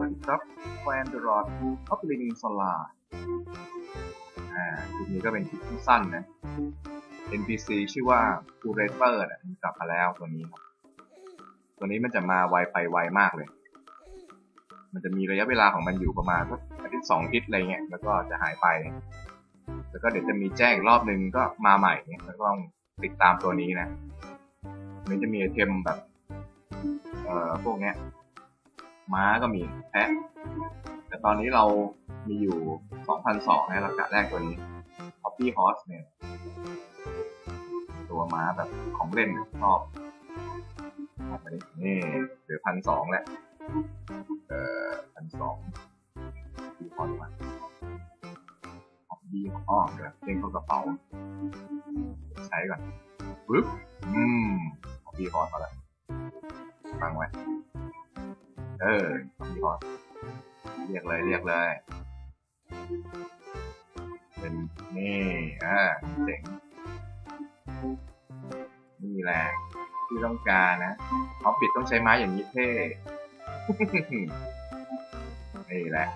วัสดีครับแฟนดรอดท็อปลิงสลาอ่าคลิปนี้ก็เป็นคลิปที่สั้นนะ NPC ชื่อว่า Curator นะมันกลับมาแล้วตัวนี้ครับ ตัวนี้มันจะมาไวไปไวมากเลย มันจะมีระยะเวลาของมันอยู่ประมาณสักอาทิตย์สองอาทิตย์อะไรเงี้ย แล้วก็จะหายไป แล้วก็เดี๋ยวจะมีแจ้งอีกรอบนึงก็มาใหม่เนี่ยแล้วก็ต้องติดตามตัวนี้นะมันจะมีไอเทมแบบ เอ่อ พวกเนี้ย ม้าก็มีแพะ แต่ตอนนี้เรามีอยู่ 2,200นะราคาแรกตัวนี้ Hobby Horse เนี่ย ตัวม้าแบบของเล่นชอบอันนี้นี่เหลือพันสองแล้ว เอ่อพันสองดีพอดีกว่าฮอบบี้ของอ้อเดี๋ยวเล่นเข้ากระเป๋า ใช้ก่อนปึ๊บ อืมฮอบบี้ฮอสเอาละฟังไว้ เออฮอบบี้ฮอสเรียกเลยเรียกเลย เป็นนี่อ่าเจ๋งนี่แหละที่ต้องการนะฮอบบิทต้องใช้ไม้อย่างนี้เท่ นี่แหละ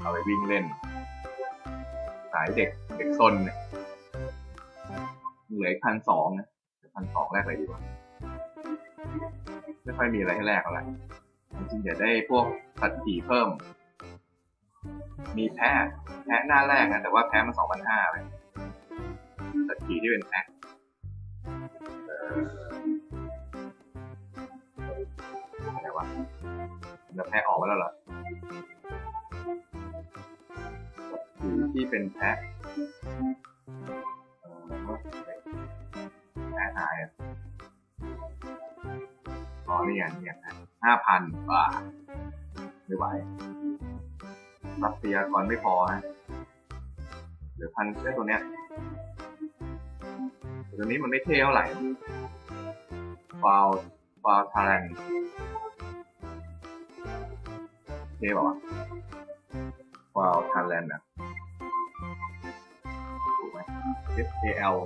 เอาไปวิ่งเล่น สายเด็กเด็กซนเนี่ยเหลืออีกพันสองนะพันสองแรกเลยดีกว่า ไม่ค่อยมีอะไรให้แลกอะไร จริงๆเดี๋ยวได้พวกสัตว์ขี่เพิ่ม มีแพะแพะหน้าแรกนะแต่ว่าแพะมันสองพันห้าเลยสัตว์ขี่ที่เป็นแพะอออะไรวะเดี๋ยวแพะออกมาแล้วเหรอสีที่เป็นแพะแพะหายอะอ๋อนี่ไงนี่ไง ห้าพันบาทไม่ไหวทรัพยากรไม่พอฮะเหลือพันแค่ตัวเนี้ยตัวนี้มันไม่เท่เท่าไหร่ฟาวฟาวทารันเท่ป่าวะฟาวทารันอะถูกไหม S A L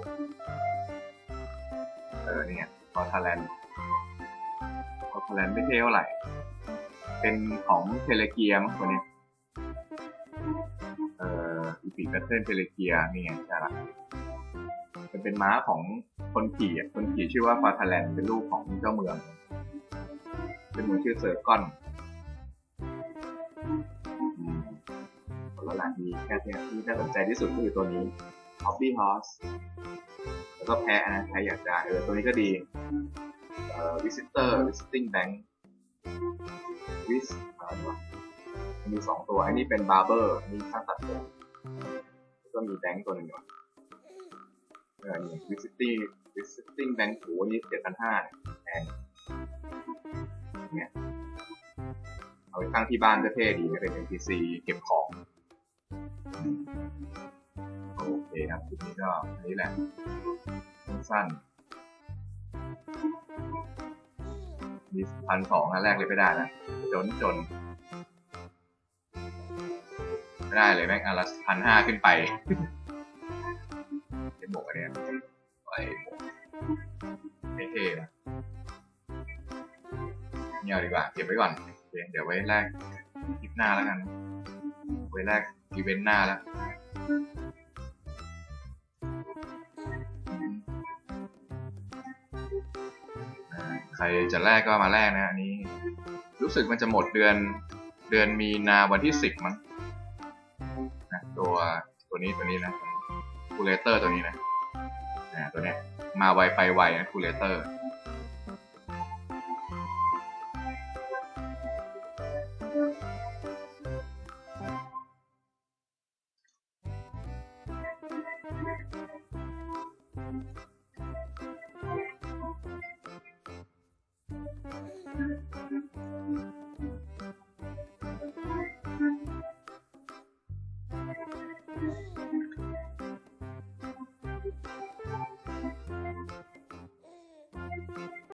เออเนี่ยพอทาแล นพอทาแลนไม่เท่เท่าไหร่ เป็นของเทเลเกียมั้งตัวเนี้ยเอ่ออีพีแพทเทิร์นเทเลเกียนี่ไงใช่ละมันเป็นม้าของคนขี่อะคนขี่ชื่อว่าฟาทาแลนเป็นลูกของเจ้าเมือง เป็นเมืองชื่อเซอร์กอนแล้วหลังมีแค่ที่ที่น่าสนใจที่สุดก็คือตัวนี้ Hobby Horse แล้วก็แพ้นะใครอยากได้เออตัวนี้ก็ดี Visitor Visiting Bank Vis อะไรวะมีสองตัว อันนี้เป็น Barber มีช่างตัดผมก็มีแบงค์ตัวหนึ่งอยู่เออนี่ Visiting Visiting Bank โหอันนี้เจ็ดพันห้าแพงเนี่ยเอาไปตั้งที่บ้านก็เท่ดีนะเป็น NPC เก็บของ โอเคครับคลิปนี้ก็อันนี้แหละสั้น ๆมีพันสองอันแรกเลยไม่ได้นะ จนจน ไม่ได้เลยแม่งอันละพันห้าขึ้นไปเป็นหมวกอันเนี้ยไอ้หมวกไม่เท่นะเงียบดีกว่า เก็บไว้ก่อนเคเดี๋ยวไว้แรกคลิปหน้าแล้วกัน ไว้แรกอีเวนต์หน้าแล้ว รจะแลกก็มาแลกนะอันนี้ รู้สึกมันจะหมดเดือนเดือนมีนาวันที่สิบมั้งนะตัวตัวนี้ตัวนี้นะคูเลเตอร์ตัวนี้นะนะตัวเนี้ยมาไวไปไวนะคูเลเตอร์